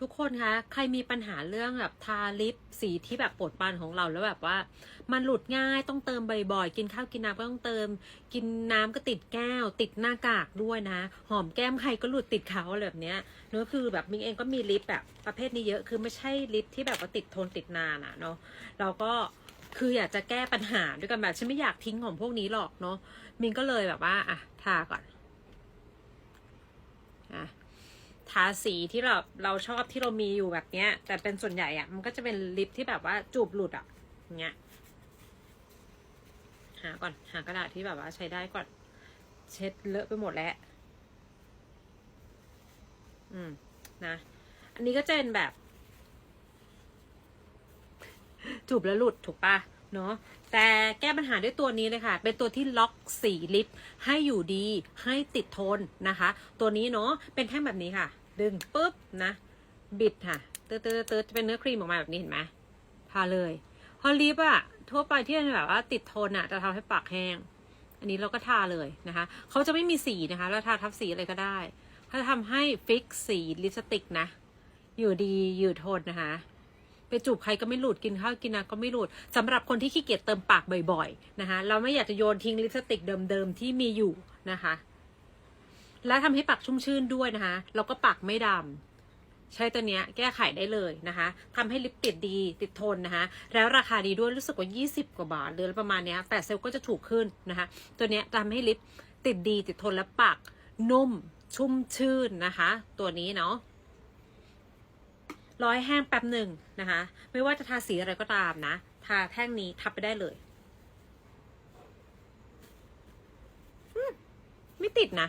ทุกคนคะ ใครมีปัญหาเรื่องแบบทาลิปสีที่แบบปวดปานของเราแล้วแบบว่า มันหลุดง่ายต้องเติมบ่อยๆ กินข้าวกินน้ำก็ต้องเติม กินน้ำก็ติดแก้ว ติดหน้ากากด้วยนะ หอมแก้มใครก็หลุดติดเขาอะไรแบบเนี้ยเนื้อคือแบบมิงเองก็มีลิปแบบประเภทนี้เยอะ คือไม่ใช่ลิปที่แบบว่าติดทนติดนานอะเนาะเราก็คืออยากจะแก้ปัญหาด้วยกันแบบฉันไม่อยากทิ้งของพวกนี้หรอกเนาะมิงก็เลยแบบว่าอะทาก่อนอะ ทาสีที่เราเราชอบที่เรามีอยู่แบบเนี้ย แต่เป็นส่วนใหญ่อะมันก็จะเป็นลิปที่แบบว่าจูบหลุดอะอย่างเงี้ยหาก่อนหากระดาษที่แบบว่าใช้ได้ก่อน เช็ดเลอะไปหมดแล้ว อืมนะ อันนี้ก็จะเป็นแบบ จูบแล้วหลุดถูกปะ เนาะแต่แก้ปัญหาด้วยตัวนี้เลยค่ะ เป็นตัวที่ล็อกสีลิปให้อยู่ดีให้ติดทนนะคะ ตัวนี้เนาะเป็นแท่งแบบนี้ค่ะ ดึงปุ๊บนะ บิดค่ะเติร์เติร์เติร์จะเป็นเนื้อครีมออกมาแบบนี้เห็นไหมทาเลยเพอลิปอะทั่วไปที่มันแบบว่าติดทนอะจะทำให้ปากแห้ง อันนี้เราก็ทาเลยนะคะเขาจะไม่มีสีนะคะเราทาทับสีอะไรก็ได้เขาจะทำให้ฟิกสีลิปสติกนะ อยู่ดีอยู่ทนนะคะ ไปจูบใครก็ไม่หลุดกินข้าวกินน้ำก็ไม่หลุดสำหรับคนที่ขี้เกียจเติมปากบ่อยๆนะคะเราไม่อยากจะโยนทิ้งลิปสติกเดิมๆที่มีอยู่นะคะ และทำให้ปากชุ่มชื่นด้วยนะคะ แล้วก็ปากไม่ดำใช้ตัวเนี้ยแก้ไขได้เลยนะคะทำให้ลิปติดดีติดทนนะคะ แล้วราคาดีด้วยรู้สึกว่า 20 กว่าบาทหรือประมาณเนี้ยแต่เซลก็จะถูกขึ้นนะคะ ตัวเนี้ยทำให้ลิปติดดีติดทนและปากนุ่มชุ่มชื่นนะคะ ตัวนี้เนาะ ร้อยแห้งแป๊บหนึ่งนะคะ ไม่ว่าจะทาสีอะไรก็ตามนะ ทาแท่งนี้ทับไปได้เลยไม่ติดนะ